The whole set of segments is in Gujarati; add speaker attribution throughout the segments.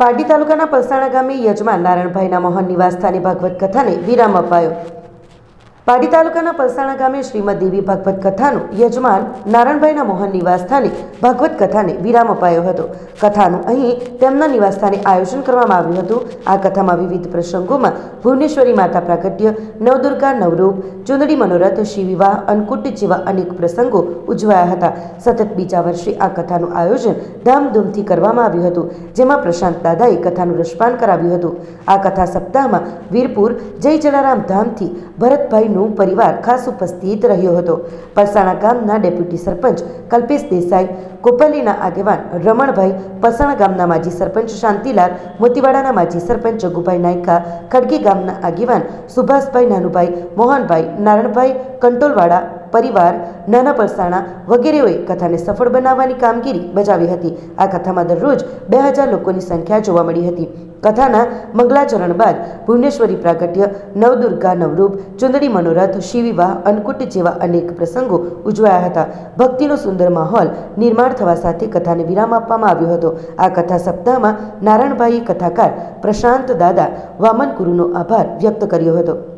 Speaker 1: પારડી તાલુકાના પલસાણા ગામે યજમાન નારાયણભાઈના મોહન નિવાસસ્થાને ભાગવત કથાને વિરામ અપાયો. પારડી તાલુકાના પલસાણા ગામે શ્રીમદ દેવી ભાગવત કથાનું યજમાન નારાયણભાઈના મોહન નિવાસસ્થાને ભાગવત કથાને વિરામ અપાયો હતો. કથાનું અહીં તેમના નિવાસસ્થાને આયોજન કરવામાં આવ્યું હતું. આ કથામાં વિવિધ પ્રસંગોમાં ભુવનેશ્વરી માતા પ્રાગટ્ય, નવદુર્ગા નવરૂપ, ચુંદડી મનોરથ શિવિવાહ અન્નકૂટ જેવા અનેક પ્રસંગો ઉજવાયા હતા. સતત બીજા વર્ષે આ કથાનું આયોજન ધામધૂમથી કરવામાં આવ્યું હતું, જેમાં પ્રશાંત દાદાએ કથાનું રસપાન કરાવ્યું હતું. આ કથા સપ્તાહમાં વીરપુર જય જલારામ ધામથી ભરતભાઈનું પરિવાર ખાસ ઉપસ્થિત રહ્યો હતો. પરસાણા ગામના ડેપ્યુટી સરપંચ કલ્પેશ દેસાઈ, કોપલીના આગેવાન રમણભાઈ પસાણા ગામના માજી સરપંચ શાંતિલાલ, મોતીવાડાના માજી સરપંચ જગુભાઈ નાયકા, ખડગી ગામના આગેવાન સુભાષભાઈ નાનુભાઈ, મોહનભાઈ નારણભાઈ, કંટોલવાડા પરિવાર, નાના પરસાણા વગેરેઓએ કથાને સફળ બનાવવાની કામગીરી બજાવી હતી. આ કથામાં દરરોજ બે હજાર લોકોની સંખ્યા જોવા મળી હતી. કથાના મંગલાચરણ બાદ ભુવનેશ્વરી પ્રાગટ્ય, નવદુર્ગા નવરૂપ, ચુંદડી મનોરથ શિવિવાહ અન્નકૂટ જેવા અનેક પ્રસંગો ઉજવાયા હતા. ભક્તિનો સુંદર માહોલ નિર્માણ થવા સાથે કથાને વિરામ આપવામાં આવ્યો હતો. આ કથા સપ્તાહમાં નારાયણભાઈએ કથાકાર પ્રશાંત દાદા વામન ગુરુનો આભાર વ્યક્ત કર્યો હતો.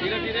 Speaker 2: ધીરે ધીરે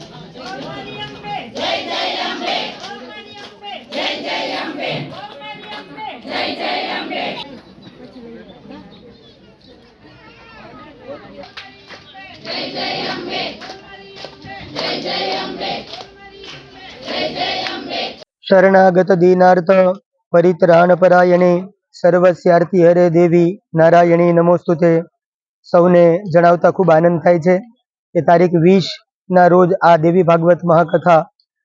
Speaker 3: શરણાગત દીનાર્થ પરિત્રાણપરાયણે સર્વસ્યાર્થી હરે દેવી નારાયણી નમોસ્તુતે સૌને જણાવતા ખૂબ આનંદ થાય છે. કે તારીખ વીસ ના રોજ આ દેવી ભાગવત મહાકથા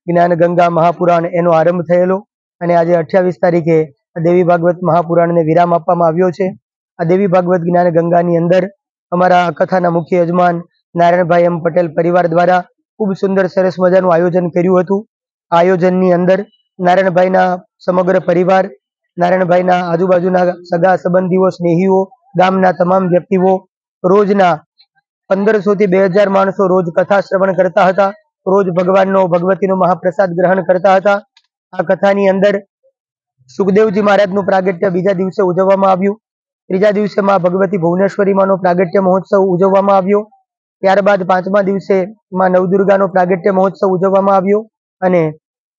Speaker 3: જ્ઞાન ગંગા મહાપુરાણ એનો આરંભ થયેલો અને આજે અઠ્યાવીસ તારીખે દેવી ભાગવત મહાપુરાણને વિરામ આપવામાં આવ્યો છે. આ દેવી ભાગવત જ્ઞાન ગંગાની અંદર અમારા કથાના મુખ્ય યજમાન નારાયણભાઈ એમ પટેલ પરિવાર દ્વારા ખૂબ સુંદર સરસ મજાનું આયોજન કર્યું હતું. આયોજનની અંદર નારાયણભાઈના સમગ્ર પરિવાર, નારાયણભાઈના આજુબાજુના સગા સંબંધીઓ, સ્નેહીઓ, ગામના તમામ વ્યક્તિઓ રોજના પંદરસોથી બે હજાર માણસો રોજ કથા શ્રવણ કરતા હતા. રોજ ભગવાનનો, ભગવતીનો મહાપ્રસાદ ગ્રહણ કરતા હતા. આ કથાની અંદર સુખદેવજી મહારાજનું પ્રાગટ્ય બીજા દિવસે ઉજવવામાં આવ્યું. ત્રીજા દિવસે માં ભગવતી ભુવનેશ્વરી માનો પ્રાગટ્ય મહોત્સવ ઉજવવામાં આવ્યો. ત્યારબાદ પાંચમા દિવસે માં નવદુર્ગાનો પ્રાગટ્ય મહોત્સવ ઉજવવામાં આવ્યો અને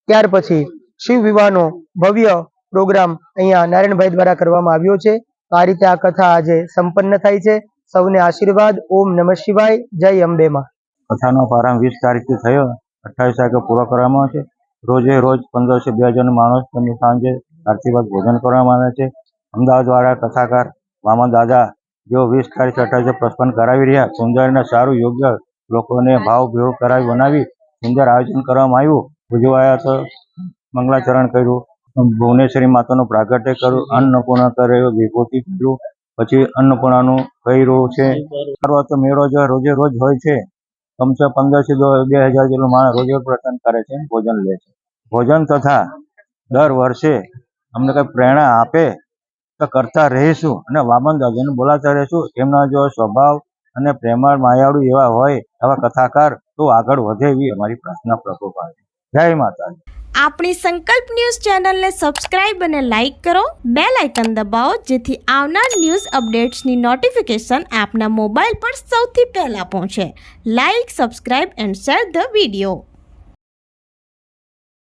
Speaker 3: ત્યાર પછી શિવ વિવાહનો ભવ્ય પ્રોગ્રામ અહીંયા નારાયણભાઈ દ્વારા કરવામાં આવ્યો છે. આ રીતે આ કથા આજે સંપન્ન થાય છે. સૌને આશીર્વાદ. ઓમ નમઃ શિવાય. જય અંબે માં
Speaker 4: કથાનો પ્રારંભ વીસ તારીખથી થયો. અઠ્ઠાવીસ તારીખે પૂરો કરવામાં આવે છે. રોજે રોજ પંદરસો બે હજાર માણસ તેમની સાંજે આરતી બાદ ભોજન કરવામાં આવે છે. અમદાવાદ દ્વારા કથાકાર વામન દાદા જેઓ વીસ તારીખ અઠ્ઠાવીસે પ્રસ્પન કરાવી રહ્યા સુંદર અને સારું યોગ્ય લોકોને ભાવ ભેળ કરાવી બનાવી સુંદર આયોજન કરવામાં આવ્યું. ઉજવાયા તો મંગલાચરણ કર્યું, ભુવનેશ્વરી માતાનું પ્રાગટ્ય કર્યું, અન્નપૂર્ણા કર્યો વિભૂતિ કર્યું, પછી અન્નપૂર્ણાનું કર્યું છે. તો મેળો જો રોજે રોજ હોય છે. કમસે પંદરથી બે હજાર જેટલું માણસ રોજે પ્રસન્ન કરે છે ભોજન લે છે. ભોજન તથા દર વર્ષે અમને કંઈ પ્રેરણા આપે તો કરતા રહીશું અને વામન દાદાને બોલાતા રહીશું. એમના જો સ્વભાવ અને પ્રેમાળ માયાળુ એવા હોય એવા કથાકાર, તો આગળ વધે એવી અમારી પ્રાર્થના પ્રભુપાલ જય માતાજી.
Speaker 5: આપણી સંકલ્પ ન્યૂઝ ચેનલને સબસ્ક્રાઇબ અને લાઇક કરો. બેલ આઇકન દબાવો, જેથી આવનાર ન્યૂઝ અપડેટ્સની નોટિફિકેશન આપના મોબાઈલ પર સૌથી પહેલાં પહોંચે. Like, subscribe and share the video.